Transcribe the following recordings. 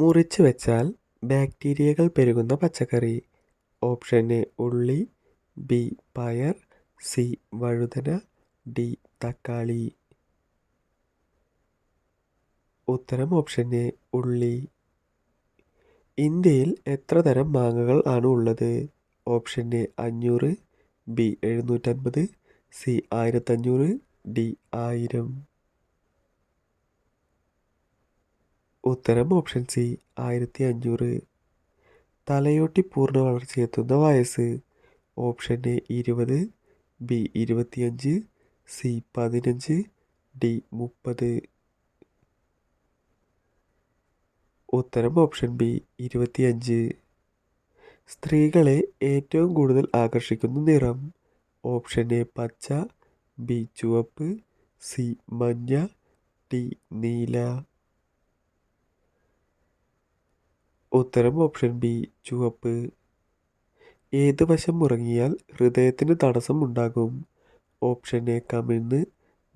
മുറിച്ച് വെച്ചാൽ ബാക്ടീരിയകൾ പെരുകുന്ന പച്ചക്കറി. ഓപ്ഷൻ എ ഉള്ളി. ബി പയർ. സി വഴുതന. ഡി തക്കാളി. ഉത്തരം ഓപ്ഷൻ എ ഉള്ളി. ഇന്ത്യയിൽ എത്ര തരം മാങ്ങകൾ ആണ് ഉള്ളത്? ഓപ്ഷൻ എ അഞ്ഞൂറ്. ബി എഴുന്നൂറ്റൻപത്. സി ആയിരത്തഞ്ഞൂറ്. ഡി ആയിരം. ഉത്തരം ഓപ്ഷൻ സി ആയിരത്തി അഞ്ഞൂറ് തലയോട്ടി പൂർണ വളർച്ചയെത്തുന്ന വയസ്സ്. ഓപ്ഷൻ എ ഇരുപത്. ബി ഇരുപത്തിയഞ്ച്. സി പതിനഞ്ച്. ഡി മുപ്പത്. ഉത്തരം ഓപ്ഷൻ ബി ഇരുപത്തിയഞ്ച്. സ്ത്രീകളെ ഏറ്റവും കൂടുതൽ ആകർഷിക്കുന്ന നിറം. ഓപ്ഷൻ എ പച്ച. ബി ചുവപ്പ്. സി മഞ്ഞ. ഡി നീല. ഉത്തരം ഓപ്ഷൻ ബി ചുവപ്പ്. ഏത് വശം ഉറങ്ങിയാൽ ഹൃദയത്തിന് തടസ്സം ഉണ്ടാകും. ഓപ്ഷൻ എ കമിഴ്ന്ന്.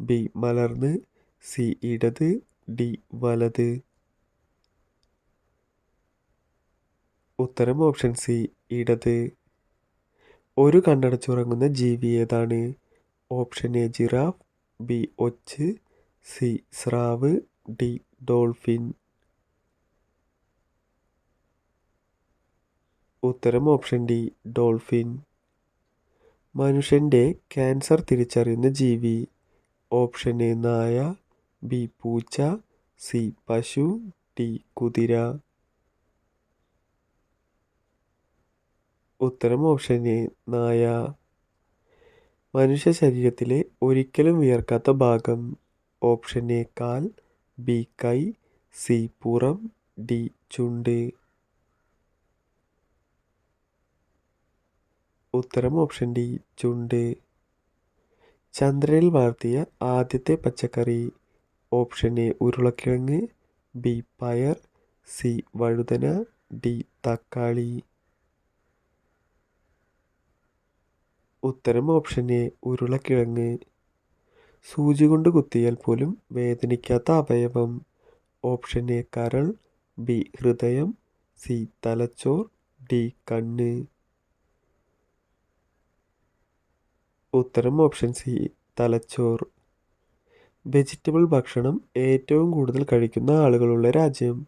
ബി മലർന്ന്. സി ഇടത്. ഡി വലത്. ഉത്തരം ഓപ്ഷൻ സി ഇടത്. ഒരു കണ്ണടച്ചുറങ്ങുന്ന ജീവി ഏതാണ്? Option A giraffe. ബി ഒച്ച്. സി സ്രാവ്. D dolphin. ഉത്തരം ഓപ്ഷൻ ഡി ഡോൾഫിൻ. മനുഷ്യന്റെ ക്യാൻസർ തിരിച്ചറിയുന്ന ജീവി. ഓപ്ഷൻ എ നായ. ബി പൂച്ച. സി പശു. ഡി കുതിര. ഉത്തരം ഓപ്ഷൻ എ നായ. മനുഷ്യ ശരീരത്തിലെ ഒരിക്കലും വിയർക്കാത്ത ഭാഗം. ഓപ്ഷൻ എ കാൽ. ബി കൈ. സി പുറം. ഡി ചുണ്ട്. ഉത്തരം ഓപ്ഷൻ ഡി ചുണ്ട്. ചന്ദ്രനിൽ വളർത്തിയ ആദ്യത്തെ പച്ചക്കറി. ഓപ്ഷൻ എ ഉരുളക്കിഴങ്ങ്. ബി പയർ. സി വഴുതന. ഡി തക്കാളി. ഉത്തരം ഓപ്ഷൻ എ ഉരുളക്കിഴങ്ങ്. സൂചി കൊണ്ട് കുത്തിയാൽ പോലും വേദനിക്കാത്ത അവയവം. ഓപ്ഷൻ എ കരൾ. ബി ഹൃദയം. സി തലച്ചോർ. ഡി കണ്ണ്. ഉത്തരം ഓപ്ഷൻ സി തലച്ചോറ്. വെജിറ്റബിൾ ഭക്ഷണം ഏറ്റവും കൂടുതൽ കഴിക്കുന്ന ആളുകളുള്ള രാജ്യം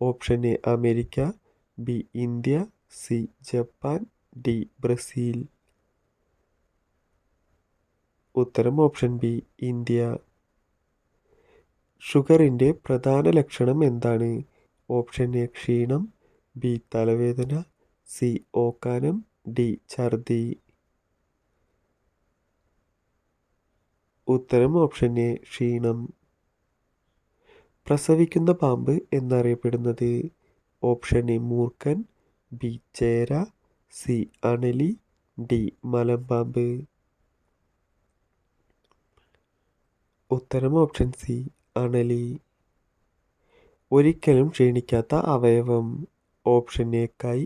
option A America B India C Japan D Brazil. ഉത്തരം ഓപ്ഷൻ ബി ഇന്ത്യ. ഷുഗറിന്റെ പ്രധാന ലക്ഷണം എന്താണ്? ഓപ്ഷൻ എ ക്ഷീണം ബി തലവേദന സി ഓക്കാനം ഡി ഛർദി. ഉത്തരം ഓപ്ഷൻ എ ക്ഷീണം. പ്രസവിക്കുന്ന പാമ്പ് എന്നറിയപ്പെടുന്നത് ഓപ്ഷൻ എ മൂർഖൻ ബി ചേര സി അണലി ഡി മലമ്പാമ്പ് ഉത്തരം ഓപ്ഷൻ സി അണലി. ഒരിക്കലും ക്ഷീണിക്കാത്ത അവയവം. ഓപ്ഷൻ എ കൈ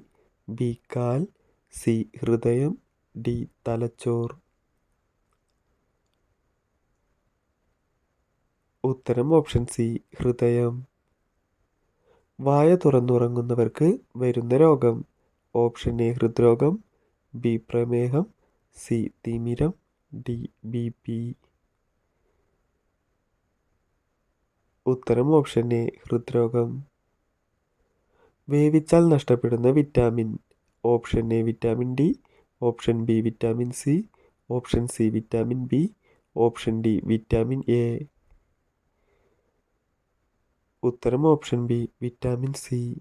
ബി കാൽ സി ഹൃദയം ഡി തലച്ചോർ. ഉത്തരം ഓപ്ഷൻ സി ഹൃദയം. വായ തുറന്നുറങ്ങുന്നവർക്ക് വരുന്ന രോഗം. ഓപ്ഷൻ എ ഹൃദ്രോഗം. ബി പ്രമേഹം. സി തിമിരം. D B P. ഉത്തരം ഓപ്ഷൻ എ ഹൃദ്രോഗം. വേവിച്ചാൽ നഷ്ടപ്പെടുന്ന vitamin. Option A vitamin D. Option B vitamin C. Option C vitamin B. Option D vitamin A. ഉത്തരം ഓപ്ഷൻ ബി വിറ്റാമിൻ സി.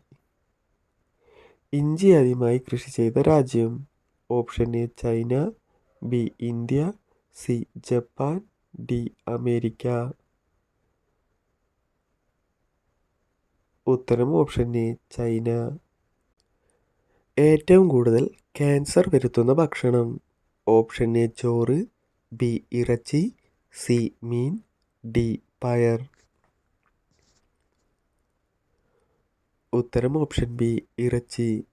ഇഞ്ചി ആദ്യമായി കൃഷി ചെയ്ത രാജ്യം. Option A China. B India. C Japan. D America. ഉത്തരം ഓപ്ഷൻ എ ചൈന. ഏറ്റവും കൂടുതൽ cancer വരുത്തുന്ന ഭക്ഷണം. ഓപ്ഷൻ എ ചോറ്. ബി ഇറച്ചി. സി മീൻ. ഡി പയർ. ഉത്തരം ഓപ്ഷൻ ബി ഇറച്ചി.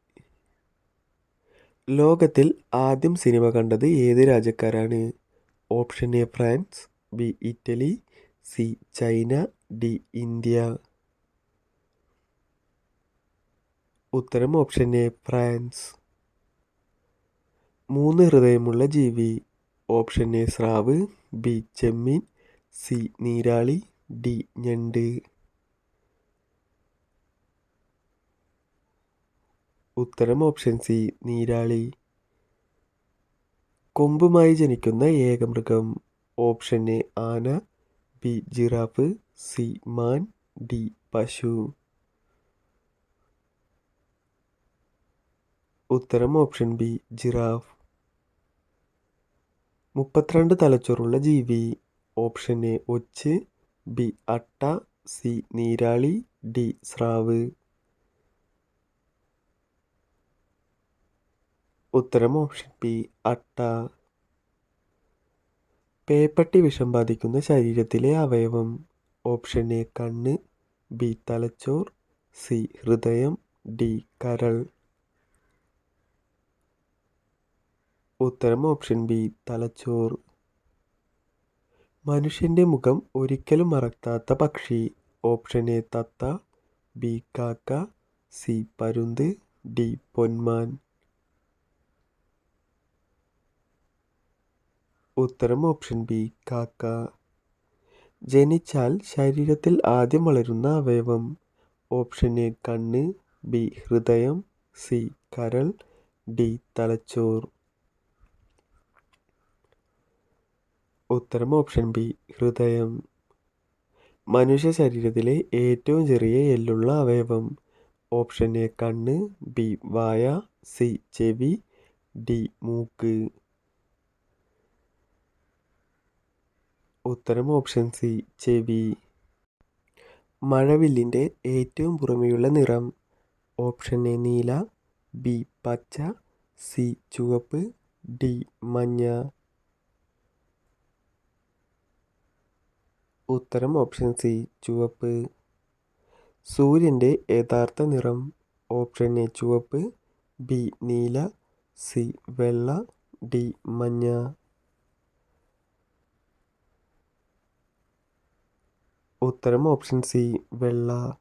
ലോകത്തിൽ ആദ്യം സിനിമ കണ്ടത് ഏത് രാജ്യക്കാരാണ്? Option A France B Italy C China D India. ഉത്തരം ഓപ്ഷൻ എ ഫ്രാൻസ്. മൂന്ന് ഹൃദയമുള്ള ജീവി. ഓപ്ഷൻ എ സ്രാവ് ബി ചെമ്മീൻ സി നീരാളി ഡി ഞണ്ട്. ഉത്തരം ഓപ്ഷൻ സി നീരാളി. കൊമ്പുമായി ജനിക്കുന്ന ഏക മൃഗം ഓപ്ഷൻ എ ആന ബി ജിറാഫ് സി മാൻ ഡി പശു. ഉത്തരം ഓപ്ഷൻ ബി ജിറാഫ്. മുപ്പത്തിരണ്ട് തലച്ചോറുള്ള ജീവി ഓപ്ഷൻ എ ഒച്ച് ബി അട്ട സി നീരാളി ഡി സ്രാവ്. ഉത്തരം ഓപ്ഷൻ പി അട്ട. പേപ്പട്ടി വിഷം ബാധിക്കുന്ന ശരീരത്തിലെ അവയവം. ഓപ്ഷൻ എ കണ്ണ് ബി തലച്ചോർ സി ഹൃദയം ഡി കരൾ. ഉത്തരം ഓപ്ഷൻ ബി തലച്ചോർ. മനുഷ്യന്റെ മുഖം ഒരിക്കലും മറക്കാത്ത പക്ഷി. ഓപ്ഷൻ എ തത്ത ബി കാക്ക സി പരുന്ത് ഡി പൊന്മാൻ. ഉത്തരം ഓപ്ഷൻ ബി കാക്ക. ജനിച്ചാൽ ശരീരത്തിൽ ആദ്യം വളരുന്ന അവയവം. ഓപ്ഷൻ എ കണ്ണ്. ബി ഹൃദയം. സി കരൾ. ഡി തലച്ചോർ. ഉത്തരം ഓപ്ഷൻ ബി ഹൃദയം. മനുഷ്യ ശരീരത്തിലെ ഏറ്റവും ചെറിയ എല്ലുള്ള അവയവം. ഓപ്ഷൻ എ കണ്ണ്. ബി വായ. സി ചെവി. ഡി മൂക്ക്. ഉത്തരം ഓപ്ഷൻ സി ചെവി. മഴവില്ലിന്റെ ഏറ്റവും പുറമെയുള്ള നിറം. ഓപ്ഷൻ എ നീല. ബി പച്ച. സി ചുവപ്പ്. ഡി മഞ്ഞ. ഉത്തരം ഓപ്ഷൻ സി ചുവപ്പ്. സൂര്യന്റെ യഥാർത്ഥ നിറം. ഓപ്ഷൻ എ ചുവപ്പ്. ബി നീല. സി വെള്ള. ഡി മഞ്ഞ. ഉത്തരം ഓപ്ഷൻ സി വെള്ള.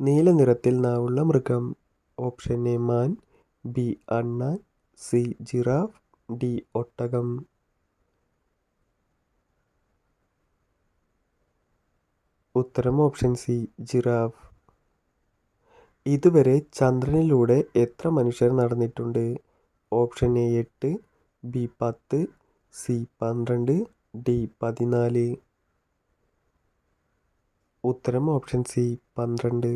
നീല നിറത്തിൽ നാവുള്ള മൃഗം. ഓപ്ഷൻ എ മാൻ. ബി അണ്ണാൻ. C giraffe. ഡി ഒട്ടകം. ഉത്തരം ഓപ്ഷൻ സി ജിറാഫ്. ഇതുവരെ ചന്ദ്രനിലൂടെ എത്ര മനുഷ്യർ നടന്നിട്ടുണ്ട്? ഓപ്ഷൻ എ എട്ട്. ബി പത്ത്. സി പന്ത്രണ്ട്. ഡി പതിനാല്. ഉത്തരം ഓപ്ഷൻ സി പന്ത്രണ്ട്.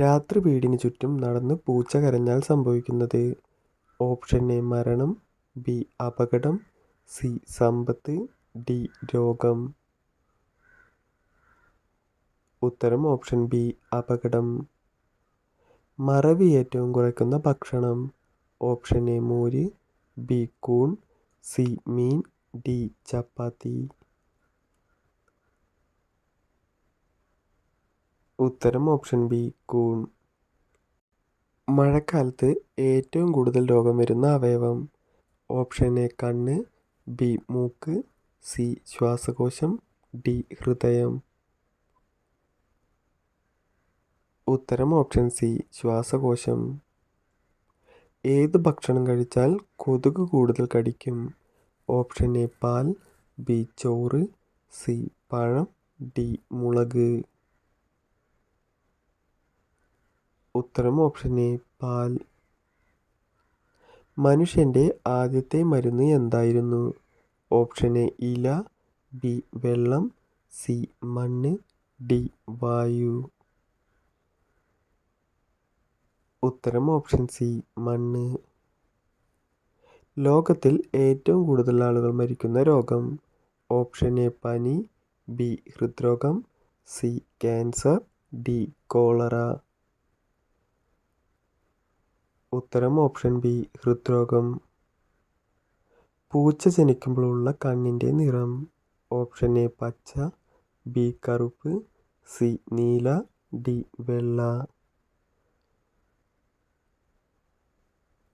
രാത്രി വീടിന് ചുറ്റും നടന്ന് പൂച്ച കരഞ്ഞാൽ സംഭവിക്കുന്നത് ഓപ്ഷൻ എ മരണം ബി അപകടം സി സമ്പത്ത് ഡി രോഗം. ഉത്തരം ഓപ്ഷൻ ബി അപകടം. മറവി ഏറ്റവും കുറയ്ക്കുന്ന ഭക്ഷണം ഓപ്ഷൻ എ മോര് ബി കൂൺ സി മീൻ ഡി ചപ്പാത്തി. ഉത്തരം ഓപ്ഷൻ ബി കൂൺ. മഴക്കാലത്ത് ഏറ്റവും കൂടുതൽ രോഗം വരുന്ന അവയവം. ഓപ്ഷൻ എ കണ്ണ്. ബി മൂക്ക്. സി ശ്വാസകോശം. ഡി ഹൃദയം. ഉത്തരം ഓപ്ഷൻ സി ശ്വാസകോശം. ഏത് ഭക്ഷണം കഴിച്ചാൽ കൊതുക് കൂടുതൽ കടിക്കും? ഓപ്ഷൻ എ പാൽ. ബി ചോറ്. സി പഴം. ഡി മുളക്. ഉത്തരം ഓപ്ഷൻ എ പാൽ. മനുഷ്യന്റെ ആദ്യത്തെ മരുന്ന് എന്തായിരുന്നു? ഓപ്ഷൻ എ ഇല. ബി വെള്ളം. സി മണ്ണ്. ഡി വായു. ഉത്തരം ഓപ്ഷൻ സി മണ്ണ്. ലോകത്തിൽ ഏറ്റവും കൂടുതൽ ആളുകൾ മരിക്കുന്ന രോഗം? ഓപ്ഷൻ എ പനി. ബി ഹൃദ്രോഗം. സി ക്യാൻസർ ഡി കോളറ ഉത്തരം ഓപ്ഷൻ ബി ഹൃദ്രോഗം. പൂച്ച ജനിക്കുമ്പോഴുള്ള കണ്ണിന്റെ നിറം. ഓപ്ഷൻ എ പച്ച. ബി കറുപ്പ്. സി നീല. ഡി വെള്ള.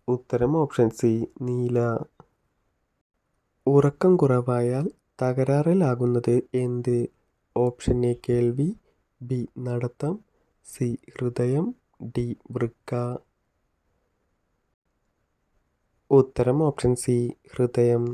ഉത്തരം ഓപ്ഷൻ സി നീല. ഉറക്കം കുറവായാൽ തകരാറിലാകുന്നത് എന്ത്? ഓപ്ഷൻ എ കേൾവി. ബി നടത്തം. സി ഹൃദയം. ഡി വൃക്ക. ഉത്തരം ഓപ്ഷൻ സി ഹൃദയം.